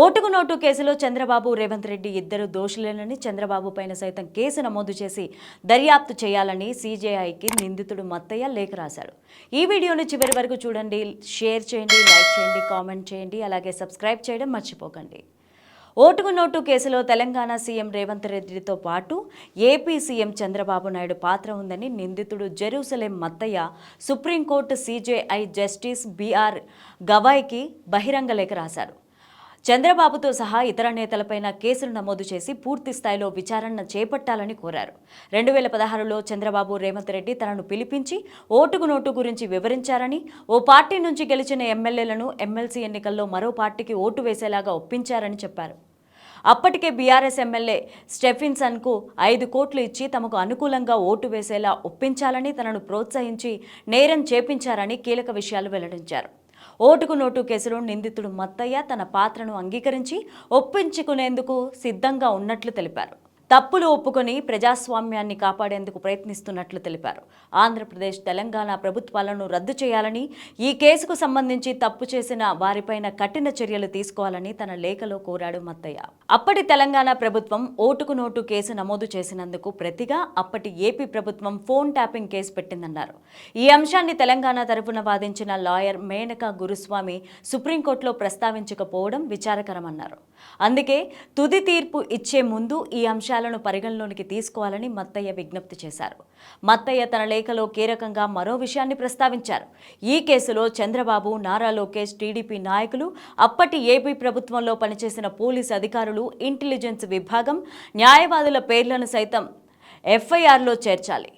ఓటుకు నోటు కేసులో చంద్రబాబు రేవంత్ రెడ్డి ఇద్దరు దోషులేనని చంద్రబాబు పైన సైతం కేసు నమోదు చేసి దర్యాప్తు చేయాలని సీజేఐకి నిందితుడు మత్తయ్య లేఖ రాశాడు ఈ వీడియోను చివరి వరకు చూడండి. షేర్ చేయండి లైక్ చేయండి కామెంట్ చేయండి. అలాగే సబ్స్క్రైబ్ చేయడం మర్చిపోకండి. ఓటుకు నోటు కేసులో తెలంగాణ సీఎం రేవంత్ రెడ్డితో పాటు ఏపీ సీఎం చంద్రబాబు నాయుడు పాత్ర ఉందని నిందితుడు Jerusalem Mattaiah supreme court CJI justice BR గవాయ్కి బహిరంగ లేఖ రాశారు. చంద్రబాబుతో సహా ఇతర నేతలపైన కేసులు నమోదు చేసి పూర్తి స్థాయిలో విచారణ చేపట్టాలని కోరారు. రెండు వేల పదహారులో చంద్రబాబు రేవంత్ రెడ్డి తనను పిలిపించి ఓటుకు నోటు గురించి వివరించారని ఓ పార్టీ నుంచి గెలిచిన ఎమ్మెల్యేలను ఎమ్మెల్సీ ఎన్నికల్లో మరో పార్టీకి ఓటు వేసేలాగా ఒప్పించారని చెప్పారు. అప్పటికే బీఆర్ఎస్ ఎమ్మెల్యే స్టెఫిన్సన్కు ఐదు కోట్లు ఇచ్చి తమకు అనుకూలంగా ఓటు వేసేలా ఒప్పించాలని తనను ప్రోత్సహించి నేరం చేపించారని కీలక విషయాలు వెల్లడించారు. ఓటుకు నోటు కేసులో నిందితుడు మత్తయ్య తన పాత్రను అంగీకరించి ఒప్పించుకునేందుకు సిద్ధంగా ఉన్నట్లు తెలిపారు. తప్పులు ఒప్పుకొని ప్రజాస్వామ్యాన్ని కాపాడేందుకు ప్రయత్నిస్తున్నట్లు తెలిపారు. ఆంధ్రప్రదేశ్ తెలంగాణ ప్రభుత్వాలను రద్దు చేయాలని ఈ కేసుకు సంబంధించి తప్పు చేసిన వారిపైన కఠిన చర్యలు తీసుకోవాలని తన లేఖలో కోరాడు మత్తయ్య. అప్పటి తెలంగాణ ప్రభుత్వం ఓటుకు నోటు కేసు నమోదు చేసినందుకు ప్రతిగా అప్పటి ఏపీ ప్రభుత్వం ఫోన్ ట్యాపింగ్ కేసు పెట్టిందన్నారు. ఈ అంశాన్ని తెలంగాణ తరఫున వాదించిన లాయర్ మేనకా గురుస్వామి సుప్రీంకోర్టులో ప్రస్తావించకపోవడం విచారకరమన్నారు. అందుకే తుది తీర్పు ఇచ్చే ముందు ఈ అంశాలను పరిగణలోనికి తీసుకోవాలని మత్తయ్య విజ్ఞప్తి చేశారు. మత్తయ్య తన లేఖలో కీలకంగా మరో విషయాన్ని ప్రస్తావించారు. ఈ కేసులో చంద్రబాబు నారా లోకేష్ టీడీపీ నాయకులు అప్పటి ఏపీ ప్రభుత్వంలో పనిచేసిన పోలీసు అధికారులు ఇంటెలిజెన్స్ విభాగం న్యాయవాదుల పేర్లను సైతం ఎఫ్ఐఆర్లో చేర్చాలి.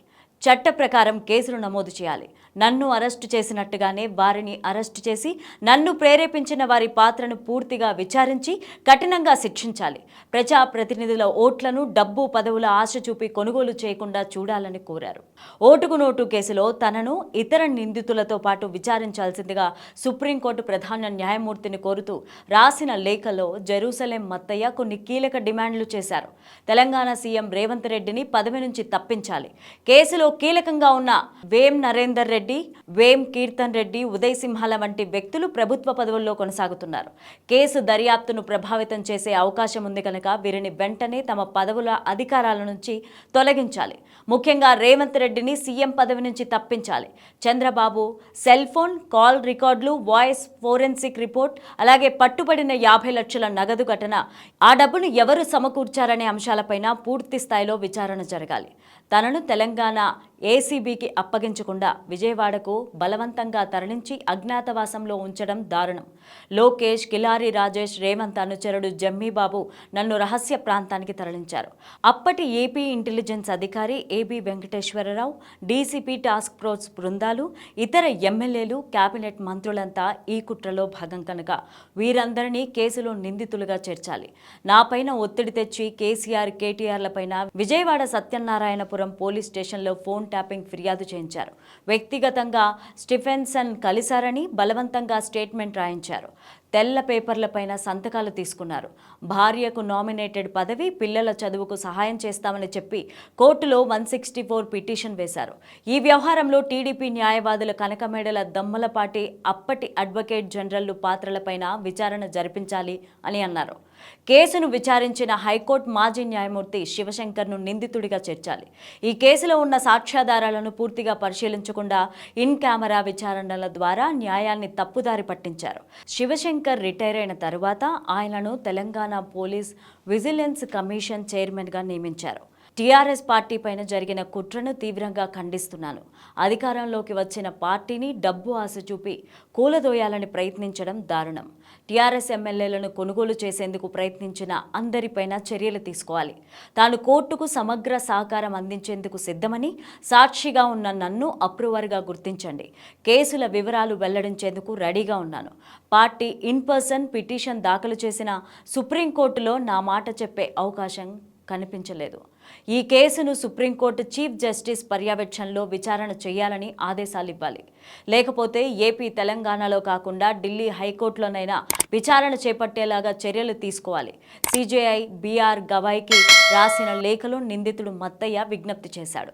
చట్ట ప్రకారం కేసులు నమోదు చేయాలి. నన్ను అరెస్టు చేసినట్టుగానే వారిని అరెస్టు చేసి నన్ను ప్రేరేపించిన వారి పాత్రను పూర్తిగా విచారించి కఠినంగా శిక్షించాలి. ప్రజాప్రతినిధుల ఓట్లను డబ్బు పదవుల ఆశ చూపి కొనుగోలు చేయకుండా చూడాలని కోరారు. ఓటుకు నోటు కేసులో తనను ఇతర నిందితులతో పాటు విచారించాల్సిందిగా సుప్రీంకోర్టు ప్రధాన న్యాయమూర్తిని కోరుతూ రాసిన లేఖలో జెరూసలేం మత్తయ్య కొన్ని కీలక డిమాండ్లు చేశారు. తెలంగాణ సీఎం రేవంత్ రెడ్డిని పదవి నుంచి తప్పించాలి. కేసులో కీలకంగా ఉన్న వేం నరేందర్ రెడ్డి వేం కీర్తన్ రెడ్డి ఉదయ్ సింహాల వంటి వ్యక్తులు ప్రభుత్వ పదవుల్లో కొనసాగుతున్నారు. కేసు దర్యాప్తును ప్రభావితం చేసే అవకాశం ఉంది కనుక వీరిని వెంటనే తమ పదవుల అధికారాల నుంచి తొలగించాలి. ముఖ్యంగా రేవంత్ రెడ్డిని సీఎం పదవి నుంచి తప్పించాలి. Chandrababu cell phone call records voice forensic report అలాగే పట్టుబడిన యాభై లక్షల నగదు ఘటన ఆ డబ్బును ఎవరు సమకూర్చారనే అంశాలపైన పూర్తి స్థాయిలో విచారణ జరగాలి. తనను తెలంగాణ ఏసీబీకి అప్పగించకుండా విజయవాడకు బలవంతంగా తరలించి అజ్ఞాతవాసంలో ఉంచడం దారుణం. లోకేష్ కిలారి రాజేష్ రేవంత్ అనుచరుడు జమ్మీబాబు నన్ను రహస్య ప్రాంతానికి తరలించారు. అప్పటి ఏపీ ఇంటెలిజెన్స్ అధికారి AB Venkateswara Rao DCP task force బృందాలు ఇతర ఎమ్మెల్యేలు కేబినెట్ మంత్రులంతా ఈ కుట్రలో భాగం కనుక. వీరందరినీ కేసులో నిందితులుగా చేర్చాలి. నాపైన ఒత్తిడి తెచ్చి కేసీఆర్ కేటీఆర్లపైన విజయవాడ సత్యనారాయణపురం పోలీస్ స్టేషన్లో ఫోన్ ట్యాపింగ్ ఫిర్యాదు చేయించారు. వ్యక్తిగతంగా స్టిఫెన్సన్ కలిశారని బలవంతంగా స్టేట్మెంట్ రాయించారు. తెల్ల పేపర్లపైన సంతకాలు తీసుకున్నారు. భార్యకు నామినేటెడ్ పదవి పిల్లల చదువుకు సహాయం చేస్తామని చెప్పి కోర్టులో వన్ సిక్స్టీ ఫోర్ పిటిషన్ వేశారు. ఈ వ్యవహారంలో టీడీపీ న్యాయవాదుల కనకమేడల దమ్మలపాటి అప్పటి అడ్వకేట్ జనరల్ పాత్రలపైన విచారణ జరిపించాలి అని అన్నారు. కేసును విచారించిన హైకోర్టు మాజీ న్యాయమూర్తి శివశంకర్ను నిందితుడిగా చేర్చాలి. ఈ కేసులో ఉన్న సాక్ష్యాధారాలను పూర్తిగా పరిశీలించకుండా ఇన్ కెమెరా విచారణల ద్వారా న్యాయాన్ని తప్పుదారి పట్టించారు. శివశంకర్ రిటైర్ అయిన తరువాత ఆయనను తెలంగాణ పోలీస్ విజిలెన్స్ కమిషన్ చైర్మన్గా నియమించారు. టీఆర్ఎస్ పార్టీ పైన జరిగిన కుట్రను తీవ్రంగా ఖండిస్తున్నాను. అధికారంలోకి వచ్చిన పార్టీని డబ్బు ఆశ చూపి కూలదోయాలని ప్రయత్నించడం దారుణం. టీఆర్ఎస్ ఎమ్మెల్యేలను కొనుగోలు చేసేందుకు ప్రయత్నించిన అందరిపైన చర్యలు తీసుకోవాలి. తాను కోర్టుకు సమగ్ర సహకారం అందించేందుకు సిద్ధమని సాక్షిగా ఉన్న నన్ను అప్రూవర్గా గుర్తించండి. కేసుల వివరాలు వెల్లడించేందుకు రెడీగా ఉన్నాను. పార్టీ ఇన్ పర్సన్ పిటిషన్ దాఖలు చేసిన సుప్రీంకోర్టులో నా మాట చెప్పే అవకాశం కనిపించలేదు. ఈ కేసును సుప్రీంకోర్టు చీఫ్ జస్టిస్ పర్యవేక్షణలో విచారణ చేయాలని ఆదేశాలు ఇవ్వాలి లేకపోతే ఏపీ తెలంగాణలో కాకుండా ఢిల్లీ హైకోర్టులోనైనా విచారణ చేపట్టేలాగా చర్యలు తీసుకోవాలి. సిజేఐ బీఆర్ గవాయ్కి రాసిన లేఖలో నిందితుడు మత్తయ్య విజ్ఞప్తి చేశాడు.